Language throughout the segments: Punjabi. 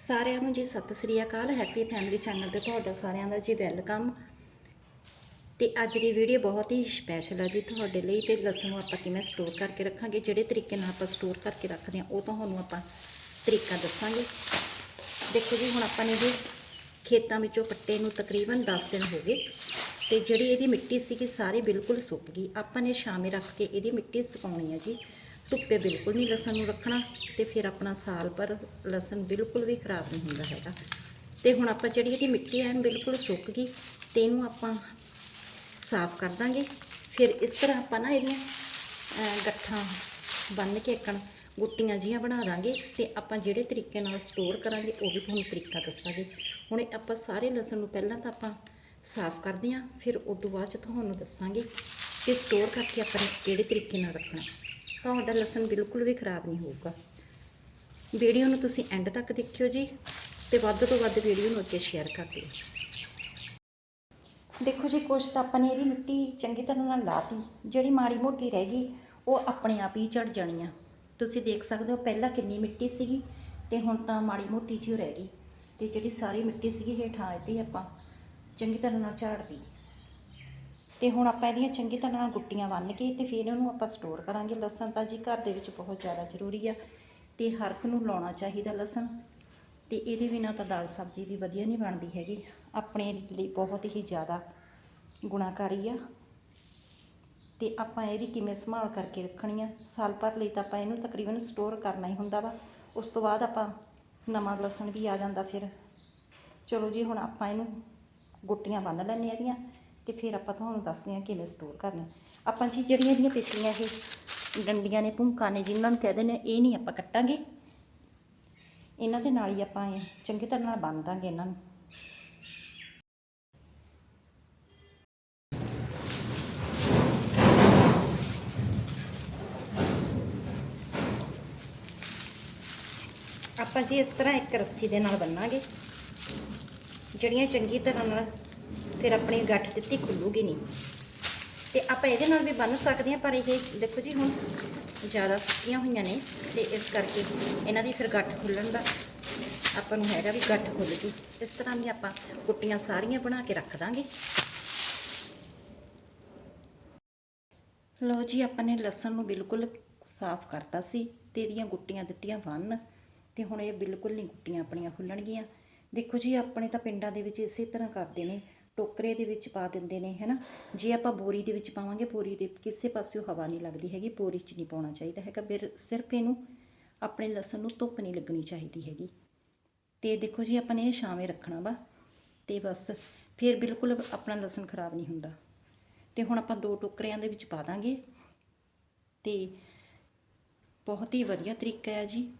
ਸਾਰਿਆਂ ਨੂੰ ਜੀ ਸਤਿ ਸ੍ਰੀ ਅਕਾਲ ਹੈਪੀ ਫੈਮਿਲੀ ਚੈਨਲ ਤੇ ਤੁਹਾਡਾ ਸਾਰਿਆਂ ਦਾ ਜੀ ਵੈਲਕਮ ਤੇ ਅੱਜ ਦੀ ਵੀਡੀਓ ਬਹੁਤ ਹੀ ਸਪੈਸ਼ਲ ਹੈ ਜੀ ਤੁਹਾਡੇ ਲਈ ਤੇ ਲਸਣ ਨੂੰ ਆਪਾਂ ਕਿਵੇਂ ਸਟੋਰ ਕਰਕੇ ਰੱਖਾਂਗੇ, ਜਿਹੜੇ ਤਰੀਕੇ ਨਾਲ ਆਪਾਂ ਸਟੋਰ ਕਰਕੇ ਰੱਖਦੇ ਹਾਂ, ਉਹ ਤੁਹਾਨੂੰ ਆਪਾਂ ਤਰੀਕਾ ਦੱਸਾਂਗੇ। ਦੇਖੋ ਜੀ, ਹੁਣ ਆਪਾਂ ਨੇ ਜੀ ਖੇਤਾਂ ਵਿੱਚੋਂ ਪੱਟੇ ਨੂੰ ਤਕਰੀਬਨ 10 ਦਿਨ ਹੋ ਗਏ ਤੇ ਜਿਹੜੀ ਇਹਦੀ ਮਿੱਟੀ ਸੀਗੀ, ਸਾਰੀ ਬਿਲਕੁਲ ਸੁੱਕ ਗਈ। ਆਪਾਂ ਨੇ ਸ਼ਾਮੇ ਰੱਖ ਕੇ ਇਹਦੀ ਮਿੱਟੀ ਸੁਕਾਉਣੀ ਹੈ ਜੀ। ਧੁੱਪੇ ਬਿਲਕੁਲ ਨਹੀਂ ਲਸਣ ਨੂੰ ਰੱਖਣਾ ਤੇ ਫਿਰ ਆਪਣਾ ਸਾਲ ਭਰ ਲਸਣ ਬਿਲਕੁਲ ਵੀ ਖਰਾਬ ਨਹੀਂ ਹੁੰਦਾ ਹੈਗਾ। ਤੇ ਹੁਣ ਆਪਾਂ ਜਿਹੜੀ ਇਹਦੀ ਮਿੱਟੀ ਐਨ ਬਿਲਕੁਲ ਸੁੱਕ ਗਈ ਤੇ ਇਹਨੂੰ ਆਪਾਂ ਸਾਫ਼ ਕਰ ਦਾਂਗੇ। ਫਿਰ ਇਸ ਤਰ੍ਹਾਂ ਆਪਾਂ ਨਾ ਇਹਦੀਆਂ ਗੱਠਾਂ ਬੰਨ ਕੇ ਇੱਕਣ ਗੁੱਟੀਆਂ ਜੀਆਂ ਬਣਾ ਦਾਂਗੇ ਤੇ ਆਪਾਂ ਜਿਹੜੇ ਤਰੀਕੇ ਨਾਲ ਸਟੋਰ ਕਰਾਂਗੇ, ਉਹ ਵੀ ਤੁਹਾਨੂੰ ਤਰੀਕਾ ਦੱਸਾਂਗੇ। ਹੁਣ ਇਹ ਆਪਾਂ ਸਾਰੇ ਲਸਣ ਨੂੰ ਪਹਿਲਾਂ ਤਾਂ ਆਪਾਂ ਸਾਫ਼ ਕਰਦੇ ਹਾਂ, ਫਿਰ ਉਸ ਤੋਂ ਬਾਅਦ ਚ ਤੁਹਾਨੂੰ ਦੱਸਾਂਗੇ ਕਿ ਸਟੋਰ ਕਰਕੇ ਆਪਾਂ ਨੇ ਕਿਹੜੇ ਤਰੀਕੇ ਨਾਲ ਰੱਖਣਾ। ਤੁਹਾਡਾ ਲਸਣ ਬਿਲਕੁਲ ਵੀ ਖਰਾਬ ਨਹੀਂ ਹੋਊਗਾ। ਵੀਡੀਓ ਨੂੰ ਤੁਸੀਂ ਐਂਡ ਤੱਕ ਦੇਖਿਓ ਜੀ ਤੇ ਵੱਧ ਤੋਂ ਵੱਧ ਵੀਡੀਓ ਨੂੰ ਅੱਗੇ ਸ਼ੇਅਰ ਕਰ ਦਿਓ। ਦੇਖੋ ਜੀ, ਕੁਛ ਤਾਂ ਆਪਾਂ ਨੇ ਇਹਦੀ ਮਿੱਟੀ ਚੰਗੀ ਤਰ੍ਹਾਂ ਨਾਲ ਲਾਤੀ। ਜਿਹੜੀ ਮਾੜੀ ਮੋਟੀ ਰਹਿ ਗਈ, ਉਹ ਆਪਣੇ ਆਪ ਹੀ ਝੜ ਜਾਣੀ ਆ ਤੁਸੀਂ ਦੇਖ ਸਕਦੇ ਹੋ, ਪਹਿਲਾਂ ਕਿੰਨੀ ਮਿੱਟੀ ਸੀਗੀ ਤੇ ਹੁਣ ਤਾਂ ਮਾੜੀ ਮੋਟੀ ਜਿਹੀ ਓ ਰਹਿ ਗਈ। ਤੇ ਜਿਹੜੀ ਸਾਰੀ ਮਿੱਟੀ ਸੀਗੀ, ਹੇਠਾਂ ਇਹਦੀ ਆਪਾਂ ਚੰਗੀ ਤਰ੍ਹਾਂ ਨਾਲ ਝਾੜਦੀ ਤੇ ਹੁਣ ਆਪਾਂ ਇਹਦੀਆਂ ਚੰਗੀ ਤਰ੍ਹਾਂ ਨਾਲ ਗੁੱਟੀਆਂ ਬੰਨ੍ਹ ਕੇ ਤੇ ਫਿਰ ਇਹਨੂੰ ਆਪਾਂ ਸਟੋਰ ਕਰਾਂਗੇ। ਲਸਣ ਤਾਂ ਜੀ ਘਰ ਦੇ ਵਿੱਚ ਬਹੁਤ ਜ਼ਿਆਦਾ ਜ਼ਰੂਰੀ ਆ ਤੇ ਹਰ ਇੱਕ ਨੂੰ ਲਾਉਣਾ ਚਾਹੀਦਾ ਲਸਣ। ਤੇ ਇਹਦੇ ਬਿਨਾਂ ਤਾਂ ਦਾਲ ਸਬਜ਼ੀ ਵੀ ਵਧੀਆ ਨਹੀਂ ਬਣਦੀ ਹੈਗੀ। ਆਪਣੇ ਲਈ ਬਹੁਤ ਹੀ ਜ਼ਿਆਦਾ ਗੁਣਾਕਾਰੀ ਆ। ਤੇ ਆਪਾਂ ਇਹਦੀ ਕਿਵੇਂ ਸੰਭਾਲ ਕਰਕੇ ਰੱਖਣੀ ਆ? ਸਾਲ ਭਰ ਲਈ ਤਾਂ ਆਪਾਂ ਇਹਨੂੰ ਤਕਰੀਬਨ ਸਟੋਰ ਕਰਨਾ ਹੀ ਹੁੰਦਾ ਵਾ। ਉਸ ਤੋਂ ਬਾਅਦ ਆਪਾਂ ਨਵਾਂ ਲਸਣ ਵੀ ਆ ਜਾਂਦਾ ਫਿਰ। ਚਲੋ ਜੀ, ਹੁਣ ਆਪਾਂ ਇਹਨੂੰ ਗੁੱਟੀਆਂ ਬੰਨ ਲੈਂਦੇ ਹਾਂ ਇਹਦੀਆਂ। ਤੇ ਫਿਰ ਆਪਾਂ ਤੁਹਾਨੂੰ ਦੱਸਦੇ ਹਾਂ ਕਿਵੇਂ ਸਟੋਰ ਕਰਨਾ। ਆਪਾਂ ਜੀ ਜਿਹੜੀਆਂ ਇਹਦੀਆਂ ਪਿਛਲੀਆਂ ਇਹ ਡੰਡੀਆਂ ਨੇ ਭੁੰਕਾਂ ਨੇ ਜਿਨ੍ਹਾਂ ਨੂੰ ਕਹਿੰਦੇ ਨੇ ਇਹ ਨਹੀਂ ਆਪਾਂ ਕੱਟਾਂਗੇ। ਇਹਨਾਂ ਦੇ ਨਾਲ ਹੀ ਆਪਾਂ ਇਹ ਚੰਗੀ ਤਰ੍ਹਾਂ ਨਾਲ ਬੰਨ ਦਾਂਗੇ ਇਹਨਾਂ ਨੂੰ। ਆਪਾਂ ਜੀ ਇਸ ਤਰ੍ਹਾਂ ਇੱਕ ਰੱਸੀ ਦੇ ਨਾਲ ਬੰਨਾਂਗੇ। ਜਿਹੜੀਆਂ ਚੰਗੀ ਤਰ੍ਹਾਂ ਨਾਲ ਫਿਰ ਆਪਣੀ ਗੱਠ ਦਿੱਤੀ ਖੁੱਲੂਗੀ ਨਹੀਂ। ਤੇ ਆਪਾਂ ਇਹਦੇ ਨਾਲ ਵੀ ਬੰਨ ਸਕਦੇ ਹਾਂ, ਪਰ ਇਹ ਦੇਖੋ ਜੀ ਹੁਣ ਜ਼ਿਆਦਾ ਸੁੱਕੀਆਂ ਹੋਈਆਂ ਨੇ ਤੇ ਇਸ ਕਰਕੇ ਇਹਨਾਂ ਦੀ ਫਿਰ ਗੱਠ ਖੁੱਲਣ ਦਾ ਆਪਾਂ ਨੂੰ ਹੈਗਾ ਵੀ ਗੱਠ ਖੁੱਲ ਗਈ। ਇਸ ਤਰ੍ਹਾਂ ਦੀ ਆਪਾਂ ਕੁੱਟੀਆਂ ਸਾਰੀਆਂ ਬਣਾ ਕੇ ਰੱਖ ਦਾਂਗੇ। ਲਓ ਜੀ, ਆਪਾਂ ਨੇ ਲਸਣ ਨੂੰ ਬਿਲਕੁਲ ਸਾਫ਼ ਕਰਤਾ ਸੀ ਤੇ ਇਹਦੀਆਂ ਗੁੱਟੀਆਂ ਦਿੱਤੀਆਂ ਬੰਨ ਤੇ ਹੁਣ ਇਹ ਬਿਲਕੁਲ ਨਹੀਂ ਗੁੱਟੀਆਂ ਆਪਣੀਆਂ ਖੁੱਲਣਗੀਆਂ। ਦੇਖੋ ਜੀ, ਆਪਣੇ ਤਾਂ ਪਿੰਡਾਂ ਦੇ ਵਿੱਚ ਇਸੇ ਤਰ੍ਹਾਂ ਕਰਦੇ ਨੇ। ਟੋਕਰੇ ਦੇ ਵਿੱਚ ਪਾ ਦਿੰਦੇ ਨੇ, ਹੈਨਾ? ਜੇ ਆਪਾਂ ਬੋਰੀ ਦੇ ਵਿੱਚ ਪਾਵਾਂਗੇ, ਬੋਰੀ ਦੇ ਕਿਸੇ ਪਾਸਿਓਂ ਹਵਾ ਨਹੀਂ ਲੱਗਦੀ ਹੈਗੀ, ਬੋਰੀ 'ਚ ਨਹੀਂ ਪਾਉਣਾ ਚਾਹੀਦਾ ਹੈਗਾ। ਫਿਰ ਸਿਰਫ ਇਹਨੂੰ ਆਪਣੇ ਲਸਣ ਨੂੰ ਧੁੱਪ ਨਹੀਂ ਲੱਗਣੀ ਚਾਹੀਦੀ ਹੈਗੀ। ਤੇ ਦੇਖੋ ਜੀ, ਆਪਾਂ ਨੇ ਇਹ ਛਾਵੇਂ ਰੱਖਣਾ ਵਾ, ਤੇ ਬਸ ਫਿਰ ਬਿਲਕੁਲ ਆਪਣਾ ਲਸਣ ਖਰਾਬ ਨਹੀਂ ਹੁੰਦਾ। ਤੇ ਹੁਣ ਆਪਾਂ ਦੋ ਟੋਕਰਿਆਂ ਦੇ ਵਿੱਚ ਪਾ ਦਾਂਗੇ। ਤੇ ਬਹੁਤ ਹੀ ਵਧੀਆ ਤਰੀਕਾ ਹੈ ਜੀ।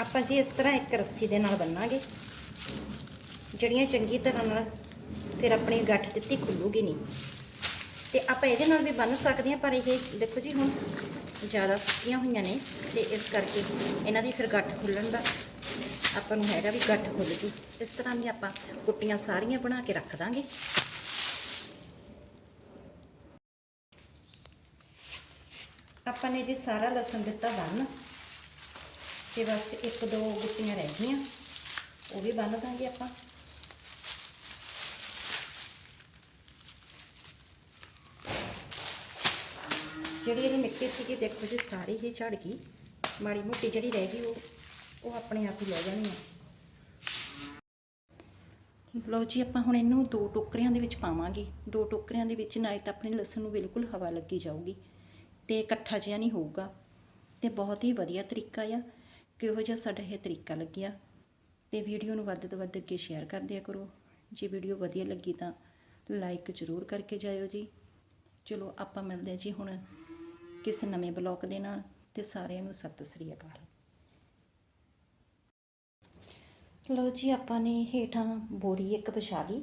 ਆਪਾਂ ਜੀ ਇਸ ਤਰ੍ਹਾਂ ਇੱਕ ਰੱਸੀ ਦੇ ਨਾਲ ਬੰਨਾਂਗੇ। ਜਿਹੜੀਆਂ ਚੰਗੀ ਤਰ੍ਹਾਂ ਨਾਲ ਫਿਰ ਆਪਣੀ ਗੱਠ ਦਿੱਤੀ ਖੁੱਲੂਗੀ ਨਹੀਂ। ਤੇ ਆਪਾਂ ਇਹਦੇ ਨਾਲ ਵੀ ਬੰਨ ਸਕਦੇ ਹਾਂ, ਪਰ ਇਹ ਦੇਖੋ ਜੀ ਹੁਣ ਜ਼ਿਆਦਾ ਸੁੱਕੀਆਂ ਹੋਈਆਂ ਨੇ ਤੇ ਇਸ ਕਰਕੇ ਇਹਨਾਂ ਦੀ ਫਿਰ ਗੱਠ ਖੁੱਲਣ ਦਾ ਆਪਾਂ ਨੂੰ ਹੈਗਾ ਵੀ ਗੱਠ ਖੁੱਲ ਗਈ। ਇਸ ਤਰ੍ਹਾਂ ਦੀ ਆਪਾਂ ਕੁੱਟੀਆਂ ਸਾਰੀਆਂ ਬਣਾ ਕੇ ਰੱਖ ਦਾਂਗੇ। ਆਪਾਂ ਨੇ ਜੀ ਸਾਰਾ ਲਸਣ ਦਿੱਤਾ ਬੰਨ। ਤੇ ਬਸ ਇੱਕ ਦੋ ਗੁੱਟੀਆਂ ਰਹਿ ਗਈਆਂ। ਉਹ ਵੀ ਬੰਨ ਦਾਂਗੇ ਆਪਾਂ। ਜਿਹੜੀ ਇਹਦੀ ਮਿੱਟੀ ਸੀਗੀ, ਦੇਖੋ ਜੀ, ਸਾਰੀ ਹੀ ਝੜ ਗਈ। ਮਾੜੀ ਮੋਟੀ ਜਿਹੜੀ ਰਹਿ ਗਈ, ਉਹ ਉਹ ਆਪਣੇ ਆਪ ਹੀ ਲੈ ਜਾਣੀ ਆ। ਲਓ ਜੀ, ਆਪਾਂ ਹੁਣ ਇਹਨੂੰ ਦੋ ਟੋਕਰਿਆਂ ਦੇ ਵਿੱਚ ਪਾਵਾਂਗੇ। ਦੋ ਟੋਕਰਿਆਂ ਦੇ ਵਿੱਚ ਨਾ ਤਾਂ ਆਪਣੇ ਲਸਣ ਨੂੰ ਬਿਲਕੁਲ ਹਵਾ ਲੱਗੀ ਜਾਊਗੀ। ਤੇ ਇਕੱਠਾ ਜਿਹਾ ਨਹੀਂ ਹੋਊਗਾ। ਤੇ ਬਹੁਤ ਹੀ ਵਧੀਆ ਤਰੀਕਾ ਆ। ਕਿਹੋ ਜਿਹਾ ਸਾਡਾ ਇਹ ਤਰੀਕਾ ਲੱਗਿਆ ਤੇ ਵੀਡੀਓ ਨੂੰ ਵੱਧ ਤੋਂ ਵੱਧ ਅੱਗੇ ਸ਼ੇਅਰ ਕਰ ਦਿਆ ਕਰੋ। ਜੇ ਵੀਡੀਓ ਵਧੀਆ ਲੱਗੀ ਤਾਂ ਲਾਈਕ ਜ਼ਰੂਰ ਕਰਕੇ ਜਾਇਓ ਜੀ। ਚਲੋ ਆਪਾਂ ਮਿਲਦੇ ਹਾਂ ਜੀ ਹੁਣ ਕਿਸੇ ਨਵੇਂ ਬਲੌਗ ਦੇ ਨਾਲ। ਤੇ ਸਾਰਿਆਂ ਨੂੰ ਸਤਿ ਸ੍ਰੀ ਅਕਾਲ। ਲਓ ਜੀ ਆਪਾਂ ਨੇ ਹੇਠਾਂ ਬੋਰੀ ਇੱਕ ਵਿਛਾ ਲਈ।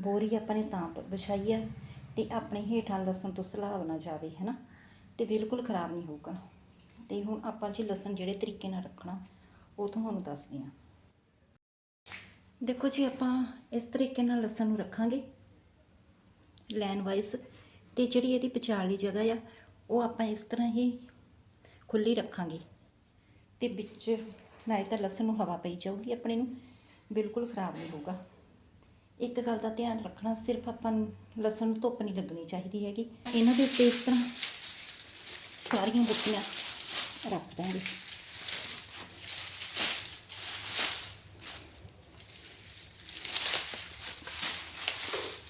ਬੋਰੀ ਆਪਾਂ ਨੇ ਤਾਂ ਵਿਛਾਈ ਆ ਤੇ ਆਪਣੇ ਹੇਠਾਂ ਲਸਣ ਤੋਂ ਸਲਾਬ ਨਾ ਜਾਵੇ, ਹੈਨਾ? ਤੇ ਬਿਲਕੁਲ ਖਰਾਬ ਨਹੀਂ ਹੋਊਗਾ। ਤੇ ਹੁਣ ਆਪਾਂ ਜੀ ਲਸਣ ਜਿਹੜੇ ਤਰੀਕੇ ਨਾਲ ਰੱਖਣਾ, ਉਹ ਤੁਹਾਨੂੰ ਦੱਸਦੇ ਹਾਂ। ਦੇਖੋ ਜੀ, ਆਪਾਂ ਇਸ ਤਰੀਕੇ ਨਾਲ ਲਸਣ ਨੂੰ ਰੱਖਾਂਗੇ। ਲਾਈਨ ਵਾਈਜ਼ ਤੇ ਜਿਹੜੀ ਇਹਦੀ ਵਿਚਾਲੀ ਜਗ੍ਹਾ ਆ, ਉਹ ਆਪਾਂ ਇਸ ਤਰ੍ਹਾਂ ਹੀ ਖੁੱਲੀ ਰੱਖਾਂਗੇ। ਤੇ ਵਿੱਚ ਨਾਲੇ ਤਾਂ ਲਸਣ ਨੂੰ ਹਵਾ ਪਈ ਜਾਊਗੀ ਆਪਣੇ ਨੂੰ, ਬਿਲਕੁਲ ਖਰਾਬ ਨਹੀਂ ਹੋਊਗਾ। ਇੱਕ ਗੱਲ ਦਾ ਧਿਆਨ ਰੱਖਣਾ, ਸਿਰਫ ਆਪਾਂ ਨੂੰ ਲਸਣ ਨੂੰ ਧੁੱਪ ਨਹੀਂ ਲੱਗਣੀ ਚਾਹੀਦੀ ਹੈਗੀ। ਇਹਨਾਂ ਦੇ ਉੱਤੇ ਇਸ ਤਰ੍ਹਾਂ ਸਾਰੀਆਂ ਬੁੱਟੀਆਂ ਰੱਖ ਦਾਂਗੇ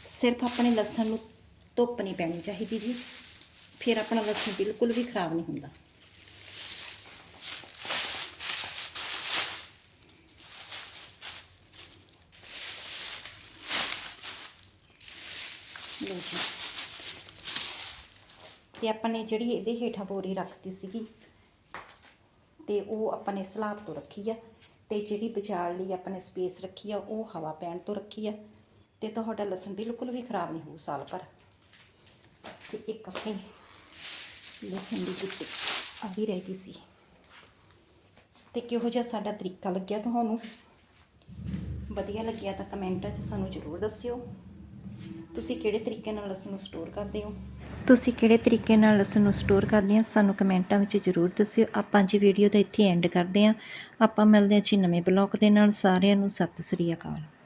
ਸਿਰਫ ਆਪਣੇ ਲਸਣ ਨੂੰ ਧੁੱਪ ਨਹੀਂ ਪੈਣੀ ਚਾਹੀਦੀ ਜੀ। ਫਿਰ ਆਪਣਾ ਲਸਣ ਬਿਲਕੁਲ ਵੀ ਖਰਾਬ ਨਹੀਂ ਹੁੰਦਾ। ਲਓ ਜੀ। ਤੇ ਆਪਾਂ ਨੇ ਜਿਹੜੀ ਇਹਦੇ ਹੇਠਾਂ ਬੋਰੀ ਰੱਖਤੀ ਸੀਗੀ ਤੇ ਉਹ ਆਪਾਂ ਨੇ ਸਲਾਬ ਤੋਂ ਰੱਖੀ ਆ ਤੇ ਜਿਹੜੀ ਵਿਚਾਲ ਲਈ ਆਪਾਂ ਨੇ ਸਪੇਸ ਰੱਖੀ ਆ, ਉਹ ਹਵਾ ਪੈਣ ਤੋਂ ਰੱਖੀ ਆ ਤੇ ਤੁਹਾਡਾ ਲਸਣ ਬਿਲਕੁਲ ਵੀ ਖਰਾਬ ਨਹੀਂ ਹੋਊ ਸਾਲ ਭਰ। ਤੇ ਇੱਕ ਆਪਣੀ ਲਸਣ ਦੀ ਗੁੱਟੀ ਆ ਵੀ ਰਹਿ ਗਈ ਸੀ। ਤੇ ਕਿਹੋ ਜਿਹਾ ਸਾਡਾ ਤਰੀਕਾ ਲੱਗਿਆ ਤੁਹਾਨੂੰ? ਵਧੀਆ ਲੱਗਿਆ ਤਾਂ ਕਮੈਂਟਾਂ 'ਚ ਸਾਨੂੰ ਜ਼ਰੂਰ ਦੱਸਿਓ। ਤੁਸੀਂ ਕਿਹੜੇ ਤਰੀਕੇ ਨਾਲ ਲਸਣ ਨੂੰ ਸਟੋਰ ਕਰਦੇ ਹੋ? ਤੁਸੀਂ ਕਿਹੜੇ ਤਰੀਕੇ ਨਾਲ ਲਸਣ ਨੂੰ ਸਟੋਰ ਕਰਦੇ ਹੋ? ਸਾਨੂੰ ਕਮੈਂਟਾਂ ਵਿੱਚ ਜ਼ਰੂਰ ਦੱਸਿਓ। ਆਪਾਂ ਜੀ ਵੀਡੀਓ ਦਾ ਇੱਥੇ ਐਂਡ ਕਰਦੇ ਹਾਂ। ਆਪਾਂ ਮਿਲਦੇ ਹਾਂ ਜੀ ਨਵੇਂ ਬਲੌਗ ਦੇ ਨਾਲ। ਸਾਰਿਆਂ ਨੂੰ ਸਤਿ ਸ੍ਰੀ ਅਕਾਲ।